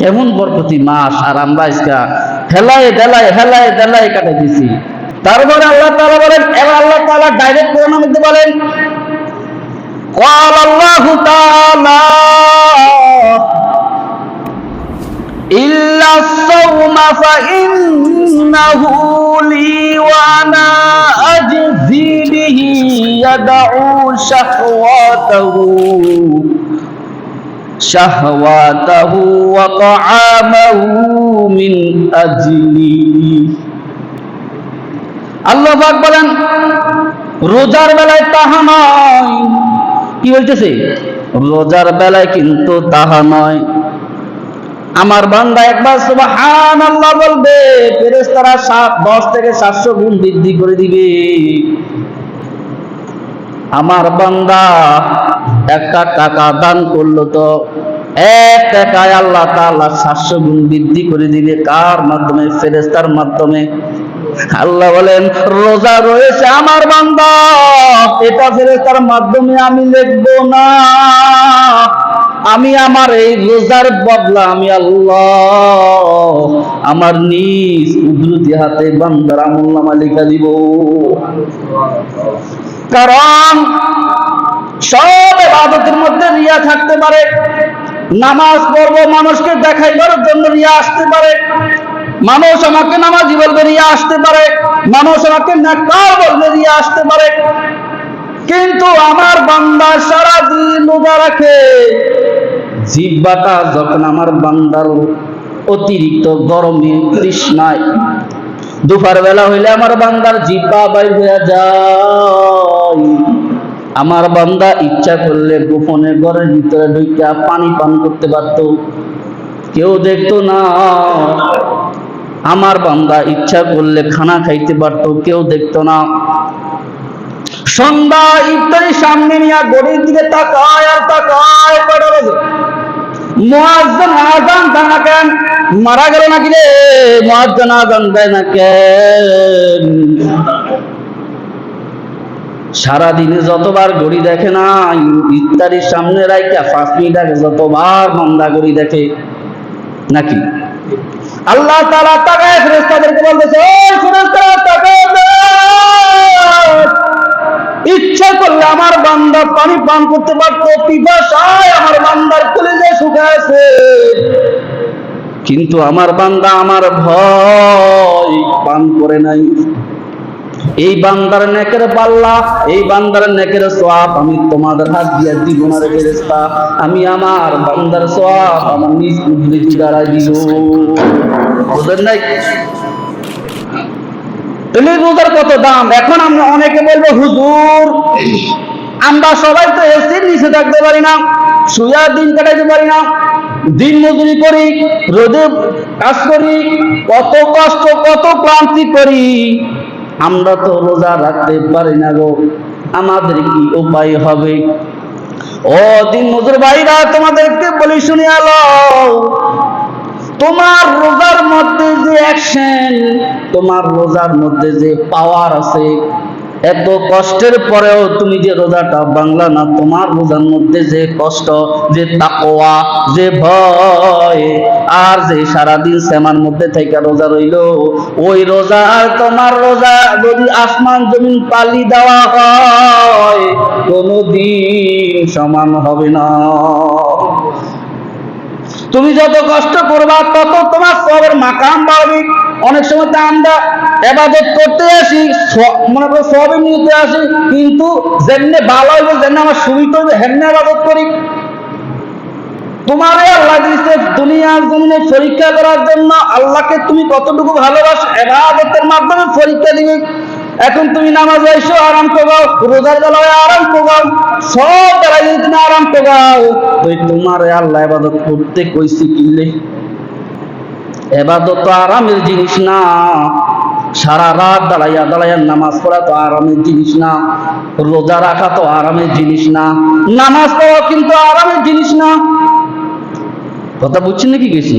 কেমন বরকতি মাস আর আমরা আজকা হেলায় দেলায় হেলায় দেলায় কাটাই দিছি তারপরে আল্লাহ তাআলা বলেন এবার আল্লাহ তাআলা ডাইরেক্ট কোরআনের মধ্যে বলেন قال الله تعالى إلا الصوم فإنه لي وأنا أجزي به يدعو شهواته شهواته وطعامه من أجلي আল্লাহ পাক বলেন রোজার বেলায় তাহা নয় কি বলতেছে রোজার বেলায় কিন্তু তাহা নয় আমার বান্দা একবার সুবহান আল্লাহ বলবে ফেরেশতারা সাত দশ থেকে সাতশো গুণ বৃদ্ধি করে দিবে আমার বান্দা একটা টাকা দান করলো তো এক টাকায় আল্লাহ তাআলা সাতশো গুণ বৃদ্ধি করে দিবে। কার মাধ্যমে? ফেরেশতার মাধ্যমে। আল্লাহ বলেন, রোজা রয়েছে আমার বান্দা। এটা ফেরেশতার মাধ্যমে আমি লিখব না। আমি আমার এই রোজার বদলা আমি আল্লাহ আমার নিজ কুদরতি হাতে বান্দার আমল নামা লেখা দিব। কারণ সব ইবাদতের মধ্যে রিয়া থাকতে পারে। নামাজ পড়ব, মানুষকে দেখাইবার জন্য রিয়া আসতে পারে। মানুষ আমাকে নামাজি বলবে রিয়া আসতে পারে। মানুষ আমাকে নেককার বলবে রিয়া আসতে পারে। কিন্তু আমার বান্দা সারা দিন রাখে। জিব্বাটা যখন আমার বান্দার অতিরিক্ত গরমে তৃষ্ণায় দুপুর বেলা হইলে আমার বান্দার জিব্বা বাইর হয়ে যায়। আমার বান্দা ইচ্ছা করলে গোপনে ঘরের ভিতরে ঢুকিয়া পানি পান করতে পারত। কেউ দেখতো না। আমার বান্দা ইচ্ছা করলে খানা খাইতে পারত, কেউ দেখতো না। সন্ধ্যা ইফতারি সামনে নিয়ে গড়ির দিকে তাকায় আর তাকায় মুয়াজ্জিন আযান দেয় না কেন? মারা গেল নাকি রে? মুয়াজ্জিন আযান দেয় না কেন? সারাদিনে যতবার ঘড়ি দেখে না, ইফতারির সামনে রাইকা পাঁচ মিনিট আগে যতবার মন্দা ঘড়ি দেখে, নাকি? আল্লাহ তাআলা তাকায় ফেরেশতাদেরকে বলতেছে ইচ্ছা করলে আমার বান্দা পানি পান করতে পারতো, পিপাসায় আমার বান্দার কলেজে শুকায় আছে। কিন্তু আমার বান্দা আমার ভয় পান করে নাই। এই বান্দার নেকের পাল্লা, এই বান্দার নেকের সোয়াব আমি তোমাদের হাত দিয়ে দিব না রে ফেরেশতা। আমি আমার বান্দার সোয়াব আমার নিজ উদ্বৃত্তি দ্বারা দিব বুঝলেন নাই? তাহলে রোজার কত দাম? এখন আমরা অনেকে বলব, হুজুর, আমরা সবাই তো এসির নিচে থাকতে পারি না, শুয়া দিন কাটাইতে পারি না, দিন মজুরি করি, রোদে কাজ করি, কত কষ্ট, কত ক্লান্তি করি। আমরা তো রোজা রাখতে পারি না গো। আমাদের কি উপায় হবে? ও দিন মজুর ভাইরা, তোমাদেরকে বলি শুনে আলো। তোমার রোজার মধ্যে যে অ্যাকশন তোমার রোজার মধ্যে যে পাওয়ার আছে, এত কষ্টের পরেও তুমি যে রোজাটা বাংলা না, তোমার রোজার মধ্যে যে কষ্ট, যে তাকোয়া যে ভয় আর যে সারাদিন সেমার মধ্যে থেকে রোজা রইল, ওই রোজা আর তোমার রোজা যদি আসমান জমিন পালি দেওয়া হয়, কোনোদিন সমান হবে না। তুমি যত কষ্ট করবা, তত তোমার সবের মাকাম বাড়বে। অনেক সময় তো আমরা এবাদত করতে আসি মনে করো সবে নিতে আসি, কিন্তু যেমনি ভালো হইবে, যেমনি আমার সুবিধা হইবে হেমনি এবাদত করি। দুনিয়ার জমিনে পরীক্ষা করার জন্য আল্লাহকে তুমি কতটুকু ভালোবাসো? এবাদতের মাধ্যমে পরীক্ষা দিবে। এখন তুমি নামাজ আইসো আরাম করবাও রোজার বেলায় আরাম করবাও সব বেলায় যদি তুমি আরাম করবাও তো তোমার আল্লাহ এবাদত করতে কইছি কিনলে এবাদত তো আরামের জিনিস না। সারা রাত দাঁড়াইয়া দাঁড়াইয়া নামাজ পড়া তো আরামের জিনিস না। রোজা রাখা তো আরামের জিনিস না। নামাজ পড়া কিন্তু আরামের জিনিস না। কথা বুঝছেন নাকি গেছি